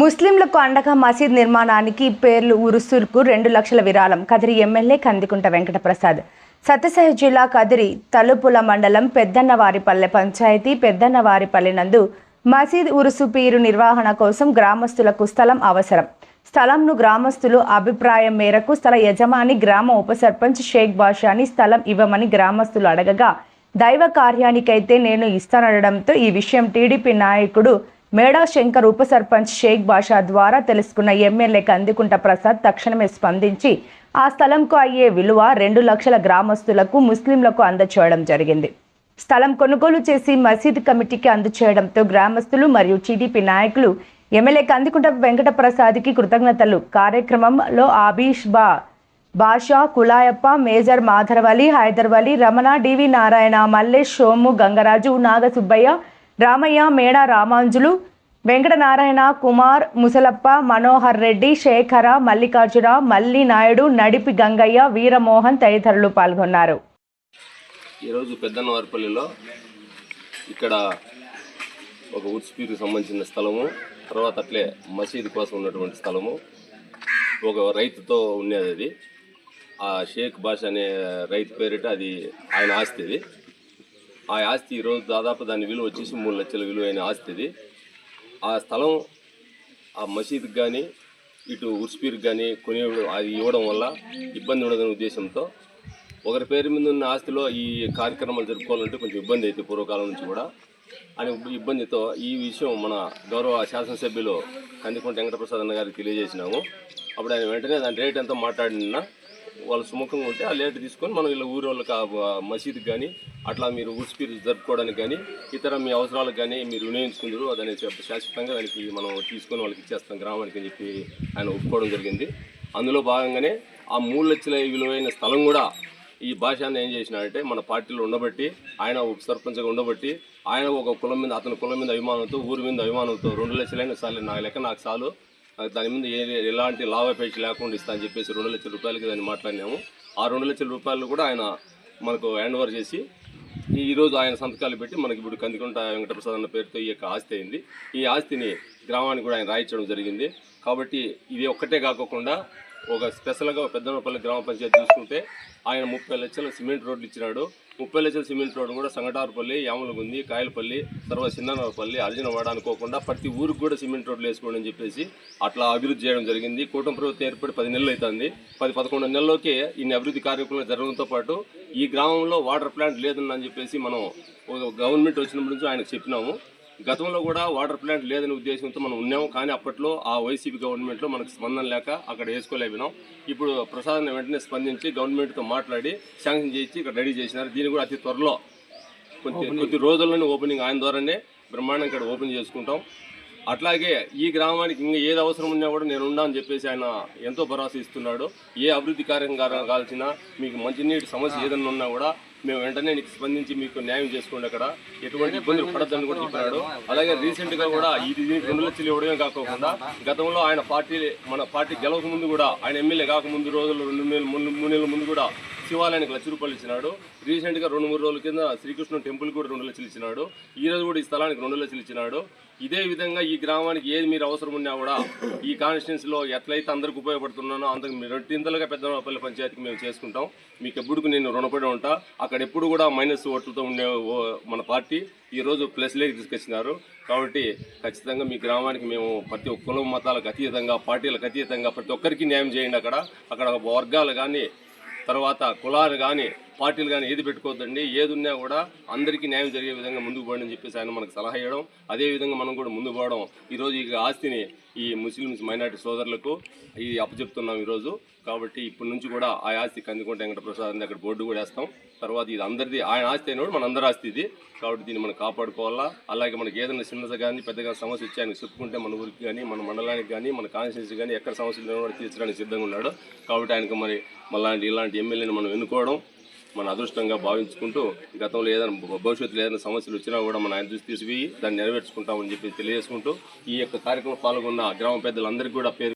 ముస్లింలకు అండగా మసీద్ నిర్మాణానికి పేర్లు ఉరుసులకు రెండు లక్షల విరాళం. కదిరి ఎమ్మెల్యే కందికుంట వెంకటప్రసాద్. సత్యసాయి జిల్లా కదిరి తలుపుల మండలం పెద్దన్నవారిపల్లె పంచాయతీ పెద్దన్నవారిపల్లె నందు మసీద్ ఉరుసు పీరు నిర్వహణ కోసం గ్రామస్తులకు స్థలం అవసరం. స్థలంను గ్రామస్తులు అభిప్రాయం మేరకు స్థల యజమాని గ్రామ ఉప సర్పంచ్ షేక్ బాషాని స్థలం ఇవ్వమని గ్రామస్తులు అడగగా దైవ కార్యానికైతే నేను ఇస్తానడంతో ఈ విషయం టీడీపీ నాయకుడు మేడా శంకర్ ఉప సర్పంచ్ షేక్ బాషా ద్వారా తెలుసుకున్న ఎమ్మెల్యే కందికుంట ప్రసాద్ తక్షణమే స్పందించి ఆ స్థలంకు అయ్యే విలువ రెండు లక్షల గ్రామస్తులకు ముస్లింలకు అందచేయడం జరిగింది. స్థలం కొనుగోలు చేసి మసీద్ కమిటీకి అందచేయడంతో గ్రామస్తులు మరియు టీడీపీ నాయకులు ఎమ్మెల్యే కందికుంట వెంకటప్రసాద్కి కృతజ్ఞతలు. కార్యక్రమంలో ఆబీష్ బా బాషా కులాయప్ప మేజర్ మాధర్వలి హైదర్వలి రమణ డివి నారాయణ మల్లేష్ సోము గంగరాజు నాగసుబ్బయ్య రామయ్య మేడ రామాంజులు వెంకటనారాయణ కుమార్ ముసలప్ప మనోహర్ రెడ్డి శేఖర మల్లికార్జున మల్లి నాయుడు నడిపి గంగయ్య వీరమోహన్ తదితరులు పాల్గొన్నారు. ఈరోజు పెద్దనవారిపల్లిలో ఇక్కడ ఒక ఉత్స్పీర్కి సంబంధించిన స్థలము తర్వాత అట్లే మసీదు కోసం ఉన్నటువంటి స్థలము ఒక రైతుతో ఉండేది అది. ఆ షేక్ బాష్ అనే రైతు పేరిట అది ఆయన ఆస్తి ఆ ఆస్తి ఈరోజు దాదాపు దాని విలువ వచ్చేసి మూడు లక్షల విలువైన ఆస్తి ఇది ఆ స్థలం ఆ మసీద్కి కానీ ఇటు ఉర్స్పీర్కి కానీ కొని అది ఇవ్వడం వల్ల ఇబ్బంది ఉండదనే ఉద్దేశంతో ఒకరి పేరు మీద ఉన్న ఆస్తిలో ఈ కార్యక్రమాలు జరుపుకోవాలంటే కొంచెం ఇబ్బంది అయితే పూర్వకాలం నుంచి కూడా. అని ఇబ్బందితో ఈ విషయం మన గౌరవ శాసనసభ్యులు కందికొండ వెంకటప్రసాద్ అన్న గారికి తెలియజేసినాము. అప్పుడు ఆయన వెంటనే దాని రేట్ ఎంతో మాట్లాడినా వాళ్ళు సుముఖంగా ఉంటే ఆ లేట్ తీసుకొని మనం ఇలా ఊరి వాళ్ళకి ఆ మసీదుకి కానీ అట్లా మీరు ఉస్పీర్ జరుపుకోవడానికి కానీ ఇతర మీ అవసరాలకు కానీ మీరు వినియోగించుకుందరు అదని శాశ్వతంగా దానికి మనం తీసుకొని వాళ్ళకి ఇచ్చేస్తాం గ్రామానికి అని చెప్పి ఆయన ఒప్పుకోవడం జరిగింది. అందులో భాగంగానే ఆ మూడు లక్షల విలువైన స్థలం కూడా ఈ భాషాన్ని ఏం చేసినాడంటే మన పార్టీలో ఉండబట్టి ఆయన ఉప సర్పంచ్గా ఉండబట్టి ఆయన ఒక కులం మీద అతని కులం మీద అభిమానంతో ఊరి మీద అభిమానంతో రెండు లక్షలైన సార్లు నా లెక్క నాకు చాలు. దాని మీద ఏ ఎలాంటి లాభాపేక్ష లేకుండా ఇస్తా అని చెప్పేసి రెండు లక్షల రూపాయలకి దాన్ని మాట్లాడినాము. ఆ రెండు లక్షల రూపాయలు కూడా ఆయన మనకు హ్యాండ్ ఓవర్ చేసి ఈ రోజు ఆయన సంతకాలు పెట్టి మనకి ఇప్పుడు కందికుంట వెంకటప్రసాద్ అన్న పేరుతో ఈ యొక్క ఆస్తి అయింది. ఈ ఆస్తిని గ్రామానికి కూడా ఆయన రాయించడం జరిగింది. కాబట్టి ఇది ఒక్కటే కాకోకుండా ఒక స్పెషల్గా పెద్దనపల్లి గ్రామ పంచాయతీ చూసుకుంటే ఆయన ముప్పై లక్షల సిమెంట్ రోడ్లు ఇచ్చినాడు. ముప్పై లక్షల సిమెంట్ రోడ్డు కూడా సంగటారపల్లి యామలగుంది కాయలపల్లి తర్వాత చిన్ననపల్లి అర్జునవాడ అనుకోకుండా ప్రతి ఊరికి కూడా సిమెంట్ రోడ్లు వేసుకోండి అని చెప్పేసి అట్లా అభివృద్ధి చేయడం జరిగింది. కూటమి ప్రభుత్వం ఏర్పడి పది నెలలు అవుతుంది పది పదకొండు నెలల్లోకి ఇన్ని అభివృద్ధి కార్యక్రమాలు జరగడంతో పాటు ఈ గ్రామంలో వాటర్ ప్లాంట్ లేదని చెప్పేసి మనం గవర్నమెంట్ వచ్చినప్పటి నుంచి ఆయనకు చెప్పినాము. గతంలో కూడా వాటర్ ప్లాంట్ లేదనే ఉద్దేశంతో మనం ఉన్నాము కానీ అప్పట్లో ఆ వైసీపీ గవర్నమెంట్లో మనకు స్పందన లేక అక్కడ వేసుకోలేకపోయినాం. ఇప్పుడు ప్రసాద్ వెంటనే స్పందించి గవర్నమెంట్తో మాట్లాడి శాంక్షన్ చేయించి ఇక్కడ రెడీ చేసినారు. దీన్ని కూడా అతి త్వరలో కొద్ది కొద్ది రోజుల్లోనే ఓపెనింగ్. ఆయన ద్వారానే బ్రహ్మాండం ఇక్కడ ఓపెన్ చేసుకుంటాం. అట్లాగే ఈ గ్రామానికి ఇంకా ఏది అవసరం ఉన్నా కూడా నేను ఉన్నా అని చెప్పేసి ఆయన ఎంతో భరోసా ఇస్తున్నాడు. ఏ అభివృద్ధి కార్యక్రమం కావాల్సిన మీకు మంచినీటి సమస్య ఏదన్నా ఉన్నా కూడా మేము వెంటనే నీకు స్పందించి మీకు న్యాయం చేసుకోండి అక్కడ. ఎటువంటి ఇబ్బందులు పడద్దని కూడా చెప్పాడు అలాగే రీసెంట్గా కూడా ఇది రెండు లక్షలు ఇవ్వడమే కాకుండా గతంలో ఆయన పార్టీ మన పార్టీ గెలవక ముందు కూడా ఆయన ఎమ్మెల్యే కాకముందు రోజులు రెండు నెలలు మూడు నెలల ముందు కూడా శివాలయానికి లక్ష రూపాయలు ఇచ్చినాడు. రీసెంట్గా రెండు మూడు రోజుల కింద శ్రీకృష్ణ టెంపుల్ కూడా రెండు లక్షలు ఇచ్చినాడు. ఈ రోజు కూడా ఈ స్థలానికి రెండు లక్షలు ఇచ్చినాడు. ఇదే విధంగా ఈ గ్రామానికి ఏది మీరు అవసరం ఉన్నా కూడా ఈ కాన్స్టిట్యున్సీలో ఎట్లయితే అందరికి ఉపయోగపడుతున్నానో అంతకు రెండింతలుగా పెద్దపల్లి పంచాయతీకి మేము చేసుకుంటాం. మీకు ఎప్పుడుకు నేను రుణపడి ఉంటా. అక్కడ ఎప్పుడు కూడా మైనస్ ఓట్లతో ఉండే ఓ- మన పార్టీ ఈరోజు రోజు ప్లస్ లేకి తీసుకొచ్చినారు. కాబట్టి ఖచ్చితంగా మీ గ్రామానికి మేము ప్రతి ఒక్క కులం మతాలకు అతీతంగా పార్టీలకు అతీతంగా ప్రతి ఒక్కరికి న్యాయం చేయండి అక్కడ. అక్కడ వర్గాలు కానీ తర్వాత కులాలు కానీ పార్టీలు కానీ ఏది పెట్టుకోవద్దండి ఏది ఉన్నా కూడా అందరికీ న్యాయం జరిగే విధంగా ముందుకు పోవడం అని చెప్పేసి ఆయన మనకు సలహా ఇవ్వడం అదే విధంగా మనం కూడా ముందుకు పోవడం ఈరోజు ఈ ఆస్తిని ఈ ముస్లిమ్స్ మైనార్టీ సోదరులకు ఇది అప్పచెప్తున్నాం ఈరోజు కాబట్టి ఇప్పటి నుంచి కూడా ఆ ఆస్తి కందికొంట వెంకటప్రసాద్ అని అక్కడ బోర్డు కూడా వేస్తాం. తర్వాత ఇది అందరిది ఆయన ఆస్తి అయినప్పుడు మన అందరి ఆస్తి ఇది. కాబట్టి దీన్ని మనం కాపాడుకోవాలా. అలాగే మనకి ఏదైనా చిన్నది కానీ పెద్దగా సమస్య వచ్చి ఆయన చెప్పుకుంటే మన ఊరికి కానీ మన మండలానికి కానీ మన కాన్స్టిట్యూన్సీ కానీ ఎక్కడ సమస్యలు కూడా తీర్చడానికి సిద్ధంగా ఉన్నాడు. కాబట్టి ఆయనకు మరి మళ్ళాంటి ఇలాంటి ఎమ్మెల్యేని మనం ఎన్నుకోవడం మన అదృష్టంగా భావించుకుంటూ గతంలో ఏదైనా భవిష్యత్తులో ఏదైనా సమస్యలు వచ్చినా కూడా మన ఆయన దృష్టి తీసుకుపోయి దాన్ని నెరవేర్చుకుంటామని చెప్పి తెలియజేసుకుంటూ ఈ యొక్క కార్యక్రమం పాల్గొన్న గ్రామ పెద్దలందరికీ కూడా పేరు